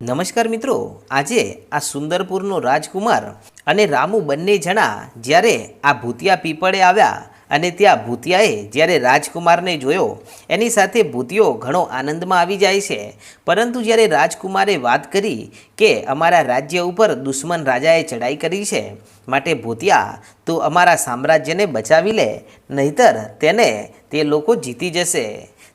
નમસ્કાર મિત્રો, આજે આ સુંદરપુરનો રાજકુમાર અને રામુ બંને જણા જ્યારે આ ભૂતિયા પીપળે આવ્યા અને ત્યાં ભૂતિયાએ જ્યારે રાજકુમારને જોયો, એની સાથે ભૂતિયો ઘણો આનંદમાં આવી જાય છે. પરંતુ જ્યારે રાજકુમારે વાત કરી કે અમારા રાજ્ય ઉપર દુશ્મન રાજાએ ચડાઈ કરી છે માટે ભૂતિયા, તું અમારા સામ્રાજ્યને બચાવી લે, નહીતર તેને તે લોકો જીતી જશે.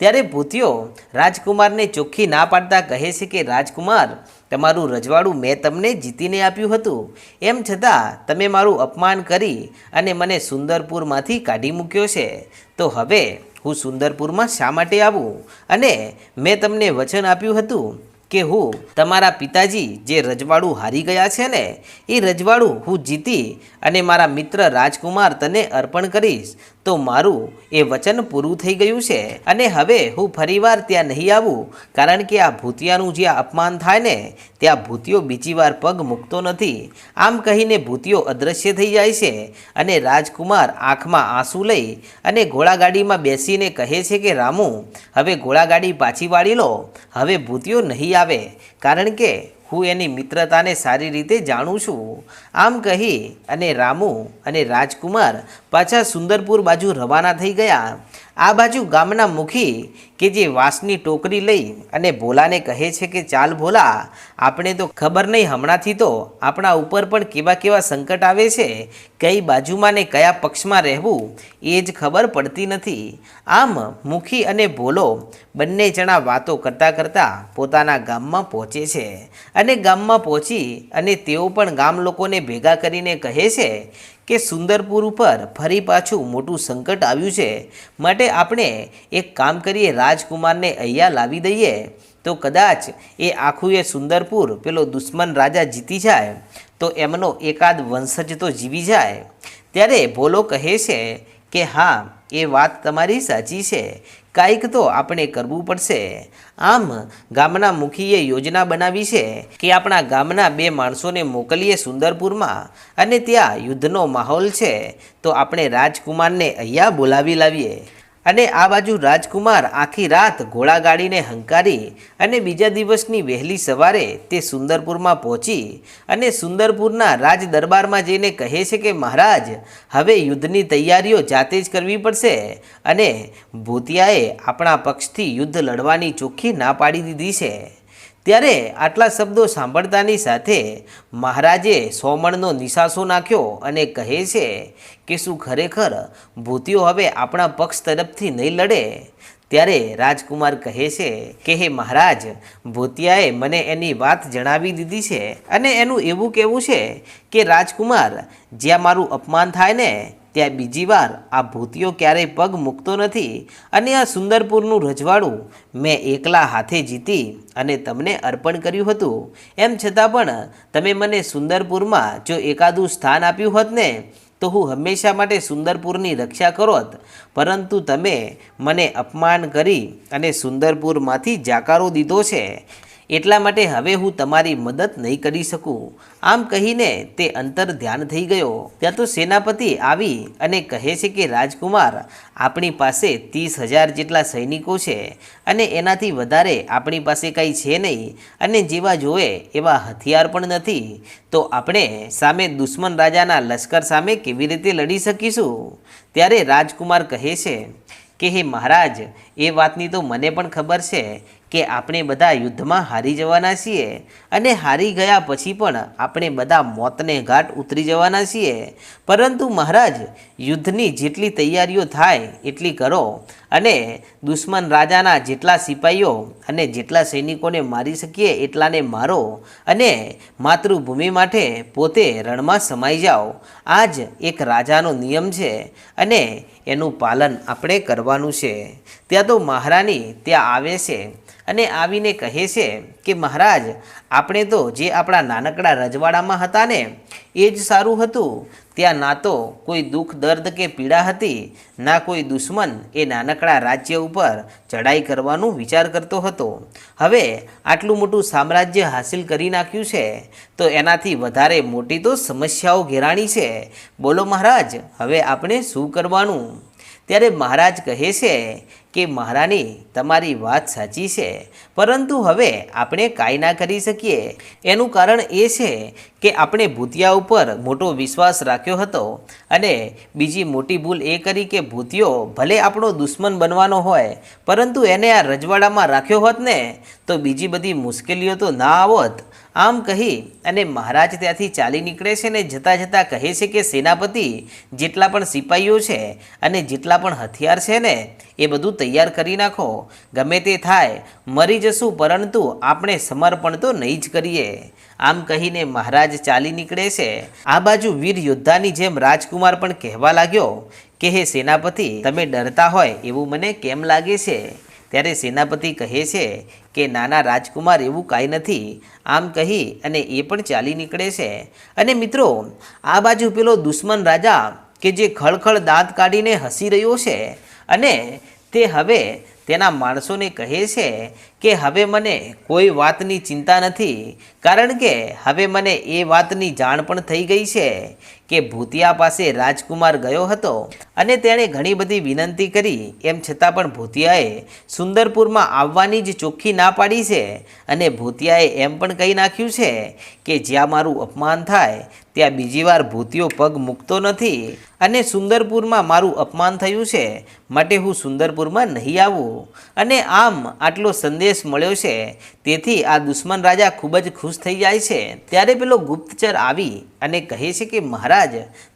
ત્યારે ભૂતિયો રાજકુમારને ચોખ્ખી ના પાડતા કહે છે કે, રાજકુમાર, તમારું રજવાડું મેં તમને જીતીને આપ્યું હતું. એમ છતાં તમે મારું અપમાન કરી અને મને સુંદરપુરમાંથી કાઢી મૂક્યો છે. તો હવે હું સુંદરપુરમાં શા માટે આવું? અને મેં તમને વચન આપ્યું હતું. કે હું તમારા પિતાજી જે રજવાડું હારી ગયા છે ને, એ રજવાડું હું જીતી અને મારા મિત્ર રાજકુમાર તને અર્પણ કરીશ, તો મારું એ વચન પૂરું થઈ ગયું છે. અને હવે હું ફરીવાર ત્યાં નહીં આવું, કારણ કે આ ભૂતિયાનું જ્યાં અપમાન થાય ને, ત્યાં ભૂતિયો બીજી વાર પગ મૂકતો નથી. આમ કહીને ભૂતિયો અદૃશ્ય થઈ જાય છે અને રાજકુમાર આંખમાં આંસુ લઈ અને ઘોડાગાડીમાં બેસીને કહે છે કે, રામુ, હવે ઘોડાગાડી પાછી વાળી લો. હવે ભૂતિયો નહીં આવે કારણ કે હું એની મિત્રતાને સારી રીતે જાણું છું. આમ કહી અને રામુ અને રાજકુમાર પાછા સુંદરપુર બાજુ રવાના થઈ ગયા. આ બાજુ ગામના મુખી કે જે વાંસની ટોકરી લઈ અને ભોલાને કહે છે કે, ચાલ ભોલા, આપણે તો ખબર નહીં હમણાંથી તો આપણા ઉપર પણ કેવા કેવા સંકટ આવે છે. કઈ બાજુમાં ને કયા પક્ષમાં રહેવું એ જ ખબર પડતી નથી. આમ મુખી અને ભોલો બંને જણા વાતો કરતાં કરતાં પોતાના ગામમાં પહોંચે છે અને ગામમાં પહોંચી અને તેઓ પણ ગામ લોકોને ભેગા કરીને કહે છે કે સુંદરપુર ઉપર ફરી પાછું મોટું સંકટ આવ્યું છે. માટે આપણે એક કામ કરીએ, રાજકુમારને અહીંયા લાવી દઈએ. તો કદાચ એ આખું એ સુંદરપુર પેલો દુશ્મન રાજા જીતી જાય, તો એમનો એકાદ વંશજ તો જીવી જાય. ત્યારે ભોલો કહે છે કે, હા, એ વાત તમારી સાચી છે. કાંઈક તો આપણે કરવું પડશે. આમ ગામના મુખીએ યોજના બનાવી છે કે આપણા ગામના બે માણસોને મોકલીએ સુંદરપુરમાં અને ત્યાં યુદ્ધનો માહોલ છે. તો આપણે રાજકુમારને અહીંયા બોલાવી લાવીએ. અને આ બાજુ રાજકુમાર આખી રાત ઘોડાગાડીને હંકારી અને બીજા દિવસની વહેલી સવારે તે સુંદરપુરમાં પહોંચી અને સુંદરપુરના રાજ દરબારમાં જઈને કહે છે કે, મહારાજ, હવે યુદ્ધની તૈયારીઓ જાતે જ કરવી પડશે અને ભૂતિયાએ આપણા પક્ષથી યુદ્ધ લડવાની ચોખ્ખી ના પાડી દીધી છે. ત્યારે આટલા શબ્દો સાંભળતાની સાથે મહારાજે સોમણનો નિશાસો નાખ્યો અને કહે છે કે શું ખરેખર ભૂતિઓ હવે આપણા પક્ષ તરફથી નહીં લડે? ત્યારે રાજકુમાર કહે છે કે, હે મહારાજ, ભૂતિયાએ મને એની વાત જણાવી દીધી છે અને એનું એવું કહેવું છે કે રાજકુમાર, જ્યાં મારું અપમાન થાય ને ત્યાં બીજી વાર આ ભૂતિયો ક્યારેય પગ મૂકતો નથી અને આ સુંદરપુરનું રજવાડું મેં એકલા હાથે જીતી અને તમને અર્પણ કર્યું હતું. એમ છતાં પણ તમે મને સુંદરપુરમાં જો એકાદું સ્થાન આપ્યું હોત ને, તો હું હંમેશા માટે સુંદરપુરની રક્ષા કરોત. પરંતુ તમે મને અપમાન કરી અને સુંદરપુરમાંથી જાકારો દીધો છે. એટલા માટે હવે હું તમારી મદદ નહીં કરી શકું. આમ કહીને તે અંતર ધ્યાન થઈ ગયો. ત્યાં તો સેનાપતિ આવી અને કહે છે કે રાજકુમાર, આપણી પાસે ત્રીસ હજાર જેટલા સૈનિકો છે અને એનાથી વધારે આપણી પાસે કંઈ છે નહીં અને જેવા જોવે એવા હથિયાર પણ નથી. તો આપણે સામે દુશ્મન રાજાના લશ્કર સામે કેવી રીતે લડી શકીશું? ત્યારે રાજકુમાર કહે છે કે, હે મહારાજ, એ વાતની તો મને પણ ખબર છે કે આપણે બધા યુદ્ધમાં હારી જવાના છીએ અને હારી ગયા પછી પણ આપણે બધા મોતને ઘાટ ઉતરી જવાના છીએ. પરંતુ મહારાજ, યુદ્ધની જેટલી તૈયારીઓ થાય એટલી કરો અને દુશ્મન રાજાના જેટલા સિપાહીઓ અને જેટલા સૈનિકોને મારી શકીએ એટલાને મારો અને માતૃભૂમિ માટે પોતે રણમાં સમાઈ જાઓ. આ જ એક રાજાનો નિયમ છે અને એનું પાલન આપણે કરવાનું છે. ત્યાં તો મહારાણી ત્યાં આવે છે. અને આવીને કહે છે કે, મહારાજ, આપણે તો જે આપણા નાનકડા રજવાડામાં હતા ને, એ જ સારું હતું. ત્યાં ના તો કોઈ દુઃખ, દર્દ કે પીડા હતી. ના કોઈ દુશ્મન એ નાનકડા રાજ્ય ઉપર ચડાઈ કરવાનું વિચાર કરતો હતો. હવે આટલું મોટું સામ્રાજ્ય હાસિલ કરી નાખ્યું છે, તો એનાથી વધારે મોટી તો સમસ્યાઓ ઘેરાણી છે. બોલો મહારાજ, હવે આપણે શું કરવાનું? ત્યારે મહારાજ કહે છે કે, મહારાણી, તમારી વાત સાચી છે. પરંતુ હવે આપણે કાંઈ ના કરી શકીએ. એનું કારણ એ છે કે આપણે ભૂતિયા ઉપર મોટો વિશ્વાસ રાખ્યો હતો અને બીજી મોટી ભૂલ એ કરી કે ભૂતિયો ભલે આપણો દુશ્મન બનવાનો હોય, પરંતુ એને આ રજવાડામાં રાખ્યો હોત ને, તો બીજી બધી મુશ્કેલીઓ તો ના આવત. આમ કહી અને મહારાજ ત્યાંથી ચાલી નીકળે છે ને જતાં જતાં કહે છે કે સેનાપતિ, જેટલા પણ સિપાહીઓ છે અને જેટલા પણ હથિયાર છે ને, એ બધું તૈયાર કરી નાખો. ગમે તે થાય, મરી જશું, પરંતુ આપણે સમર્પણ તો નહીં જ કરીએ. આમ કહીને મહારાજ ચાલી નીકળે છે. આ બાજુ વીર યોદ્ધાની જેમ રાજકુમાર પણ કહેવા લાગ્યો કે, હે સેનાપતિ, તમે ડરતા હોય એવું મને કેમ લાગે છે? ત્યારે સેનાપતિ કહે છે કે નાના રાજકુમાર એવું કાંઈ નથી. આમ કહી અને એ પણ ચાલી નીકળે છે. અને મિત્રો, આ બાજુ પેલો દુશ્મન રાજા કે જે ખળખળ દાંત કાઢીને હસી રહ્યો છે અને તે હવે તેના માણસોને કહે છે કે હવે મને કોઈ વાતની ચિંતા નથી, કારણ કે હવે મને એ વાતની જાણ પણ થઈ ગઈ છે કે ભૂતિયા પાસે રાજકુમાર ગયો હતો અને તેણે ઘણી બધી વિનંતી કરી, એમ છતાં પણ ભૂતિયાએ સુંદરપુરમાં આવવાની જ ચોખ્ખી ના પાડી છે અને ભૂતિયાએ એમ પણ કહી નાખ્યું છે કે જ્યાં મારું અપમાન થાય, ત્યાં બીજી વાર ભૂતિયો પગ મૂકતો નથી અને સુંદરપુરમાં મારું અપમાન થયું છે, માટે હું સુંદરપુરમાં નહીં આવું. અને આમ આટલો સંદેશ મળ્યો છે, તેથી આ દુશ્મન રાજા ખૂબ જ ખુશ થઈ જાય છે. ત્યારે પેલો ગુપ્તચર આવી અને કહે છે કે, મહારાજ,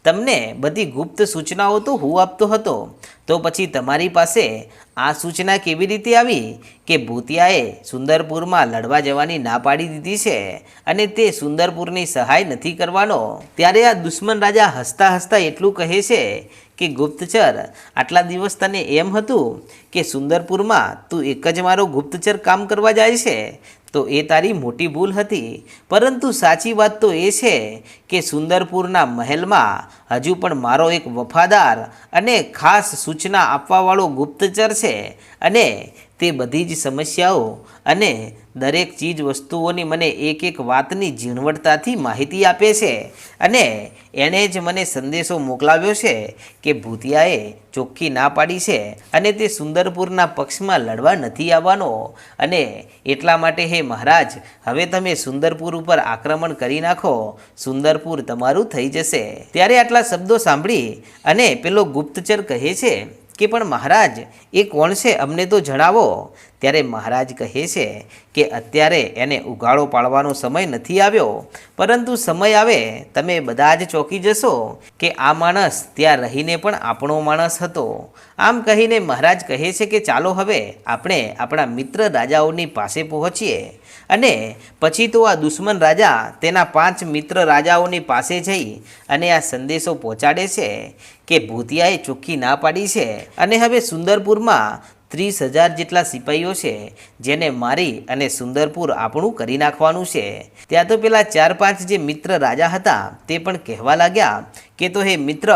તમને બધી ગુપ્ત સૂચનાઓ તો હું આપતો હતો. તો પછી તમારી પાસે આ સૂચના કેવી રીતે આવી કે ભૂતિયાએ સુંદરપુરમાં લડવા જવાની ના પાડી દીધી છે અને તે સુંદરપુરની સહાય નથી કરવાનો? ત્યારે આ દુશ્મન રાજા હસતા હસતા એટલું કહે છે કે ગુપ્તચર? આટલા દિવસ તને એમ હતું કે સુંદરપુરમાં તું એક જ મારો ગુપ્તચર કામ કરવા જાય છે? તો એ તારી મોટી ભૂલ હતી. પરંતુ સાચી વાત તો એ છે કે સુંદરપુરના મહેલમાં હજુ પણ મારો એક વફાદાર અને ખાસ સૂચના આપવાવાળો ગુપ્તચર છે અને તે બધી જ સમસ્યાઓ અને દરેક ચીજ વસ્તુઓની મને એક એક વાતની ઝીણવટતાથી માહિતી આપે છે અને એણે જ મને સંદેશો મોકલાવ્યો છે કે ભૂતિયાએ ચોખ્ખી ના પાડી છે અને તે સુંદરપુરના પક્ષમાં લડવા નથી આવવાનો અને એટલા માટે હે મહારાજ, હવે તમે સુંદરપુર ઉપર આક્રમણ કરી નાખો. સુંદરપુર તમારું થઈ જશે. ત્યારે આટલા શબ્દો સાંભળી અને પેલો ગુપ્તચર કહે છે કે પણ મહારાજ, એ કોણ છે અમને તો જણાવો. ત્યારે મહારાજ કહે છે કે અત્યારે એને ઉગાડો પાડવાનો સમય નથી આવ્યો. પરંતુ સમય આવે, તમે બધા જ ચોંકી જશો કે આ માણસ ત્યાં રહીને પણ આપણો માણસ હતો. આમ કહીને મહારાજ કહે છે કે ચાલો હવે આપણે આપણા મિત્ર રાજાઓની પાસે પહોંચીએ. અને પછી તો આ દુશ્મન રાજા તેના પાંચ મિત્ર રાજાઓની પાસે જઈ અને આ સંદેશો પહોંચાડે છે. કે ભૂતિયાએ ચોખ્ખી ના પાડી છે. અને હવે સુંદરપુરમાં ત્રીસ હજાર જેટલા સિપાહીઓ છે, જેને મારી અને સુંદરપુર આપણું કરી નાખવાનું છે. ત્યાં તો પેલા ચાર પાંચ જે મિત્ર રાજા હતા, તે પણ કહેવા લાગ્યા કે તો હે મિત્ર,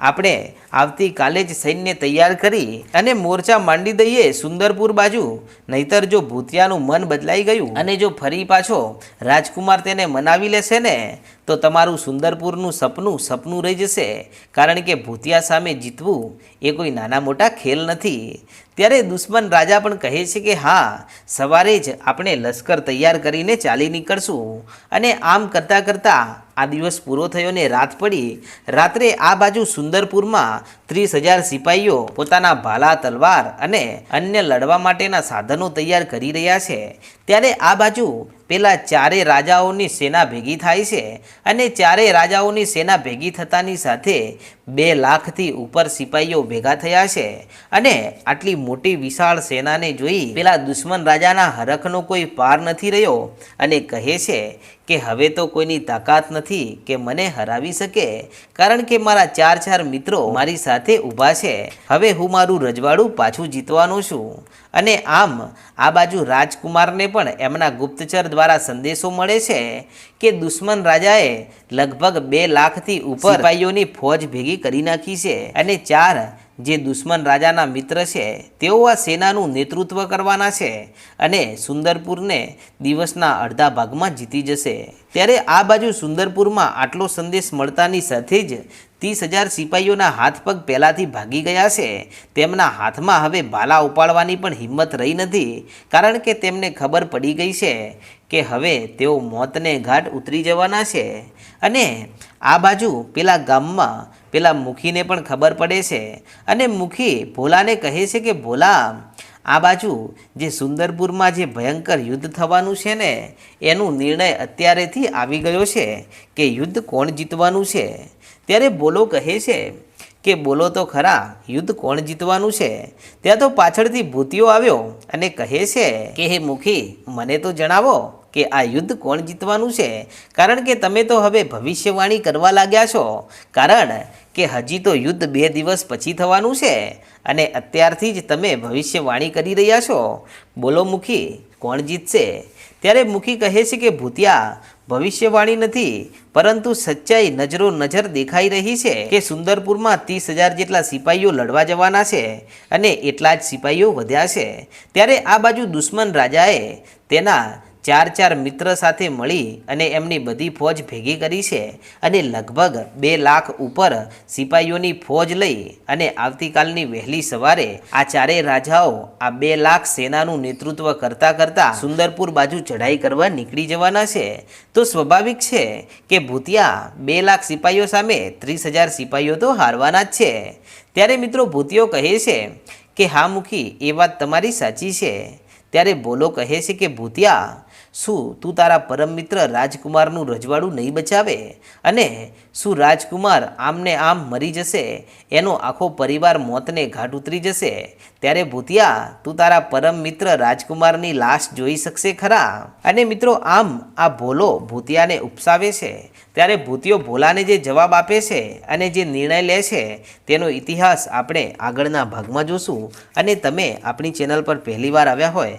આપણે આવતીકાલે જ સૈન્ય તૈયાર કરી અને મોરચા માંડી દઈએ સુંદરપુર બાજુ. નહીતર જો ભૂતિયાનું મન બદલાઈ ગયું અને જો ફરી પાછો રાજકુમાર તેને મનાવી લેશે ને, તો તમારું સુંદરપુરનું સપનું સપનું રહી જશે. કારણ કે ભૂતિયા સામે જીતવું એ કોઈ નાના મોટા ખેલ નથી. ત્યારે દુશ્મન રાજા પણ કહે છે કે હા, સવારે જ આપણે લશ્કર તૈયાર કરીને ચાલી નીકળશું. અને આમ કરતાં કરતાં આ દિવસ પૂરો થયો ને રાત પડી. રાત્રે આ બાજુ સુંદરપુરમાં ત્રીસ હજાર સિપાહીઓ પોતાના ભાલા, તલવાર અને અન્ય લડવા માટેના સાધનો તૈયાર કરી રહ્યા છે. ત્યારે આ બાજુ પેલા ચારે રાજાઓની સેના ભેગી થાય છે અને ચારે રાજાઓની સેના ભેગી થતાની સાથે બે લાખથી ઉપર સિપાહીઓ ભેગા થયા છે અને આટલી મોટી વિશાળ સેનાને જોઈ પેલા દુશ્મન રાજાના હરખનો કોઈ પાર નથી રહ્યો અને કહે છે કે હવે તો કોઈની તાકાત નથી કે મને હરાવી શકે કારણ કે મારા ચાર ચાર મિત્રો મારી સાથે ઊભા છે. હવે હું મારું રજવાડું પાછું જીતવાનો છું અને આમ આ બાજુ રાજકુમારને પણ એમના ગુપ્તચર દ્વારા સંદેશો મળે છે કે દુશ્મન રાજાએ લગભગ બે લાખથી ઉપર સિપાહીઓની ફોજ ભેગી કરી નાખી છે અને ચાર જે દુશ્મન રાજાના મિત્ર છે, તેઓ આ સેનાનું નેતૃત્વ કરવાના છે અને સુંદરપુરને દિવસના અડધા ભાગમાં જીતી જશે. ત્યારે આ બાજુ સુંદરપુરમાં આટલો સંદેશ મળતાની સાથે જ ત્રીસ હજાર સિપાહીઓના હાથ પગ પહેલાંથી ભાગી ગયા છે. તેમના હાથમાં હવે ભાલા ઉપાડવાની પણ હિંમત રહી નથી, કારણ કે તેમને ખબર પડી ગઈ છે કે હવે તેઓ મોતને ઘાટ ઉતરી જવાના છે. અને આ બાજુ પેલા ગામમાં પેલા મુખીને પણ ખબર પડે છે. અને મુખી ભોલાને કહે છે કે, ભોલા, આ બાજુ જે સુંદરપુરમાં જે ભયંકર યુદ્ધ થવાનું છે ને, એનું નિર્ણય અત્યારેથી આવી ગયો છે કે યુદ્ધ કોણ જીતવાનું છે? ત્યારે બોલો કહે છે કે બોલો તો ખરા, યુદ્ધ કોણ જીતવાનું છે? ત્યાં તો પાછળથી ભૂતિયો આવ્યો અને કહે છે કે, હે મુખી, મને તો જણાવો કે આ યુદ્ધ કોણ જીતવાનું છે? કારણ કે તમે તો હવે ભવિષ્યવાણી કરવા લાગ્યા છો. કારણ કે હજી તો યુદ્ધ બે દિવસ પછી થવાનું છે અને અત્યારથી જ તમે ભવિષ્યવાણી કરી રહ્યા છો. બોલો મુખી, કોણ જીતશે? ત્યારે મુખી કહે છે કે, ભૂતિયા ભવિષ્યવાણી નથી, પરંતુ સચ્ચાઈ નજરો નજર દેખાઈ રહી છે કે સુંદરપુરમાં ત્રીસ હજાર જેટલા સિપાહીઓ લડવા જવાના છે અને એટલા જ સિપાહીઓ વધ્યા છે. ત્યારે આ બાજુ દુશ્મન રાજાએ તેના ચાર ચાર મિત્ર સાથે મળી અને એમની બધી ફોજ ભેગી કરી છે અને લગભગ બે લાખ ઉપર સિપાહીઓની ફોજ લઈ અને આવતીકાલની વહેલી સવારે આ ચારેય રાજાઓ આ બે લાખ સેનાનું નેતૃત્વ કરતા કરતા સુંદરપુર બાજુ ચઢાઈ કરવા નીકળી જવાના છે. તો સ્વાભાવિક છે કે ભૂતિયા બે લાખ સિપાહીઓ સામે ત્રીસ હજાર સિપાહીઓ તો હારવાના જ છે. ત્યારે મિત્રો ભૂતિયો કહે છે કે, હા મુખી, એ વાત તમારી સાચી છે. ત્યારે બોલો કહે છે કે, ભૂતિયા શું તું તારા પરમ મિત્ર રાજકુમારનું રજવાડું નહીં બચાવે? અને શું રાજકુમાર આમને આમ મરી જશે? એનો આખો પરિવાર મોતને ઘાટ ઉતરી જશે. ત્યારે ભૂતિયા, તું તારા પરમ મિત્ર રાજકુમારની લાશ જોઈ શકશે ખરા? અને મિત્રો, આમ આ ભોલો ભૂતિયાને ઉપસાવે છે. ત્યારે ભૂતિયો ભોલાને જે જવાબ આપે છે અને જે નિર્ણય લે છે, તેનો ઇતિહાસ આપણે આગળના ભાગમાં જોશું. અને તમે આપણી ચેનલ પર પહેલીવાર આવ્યા હોય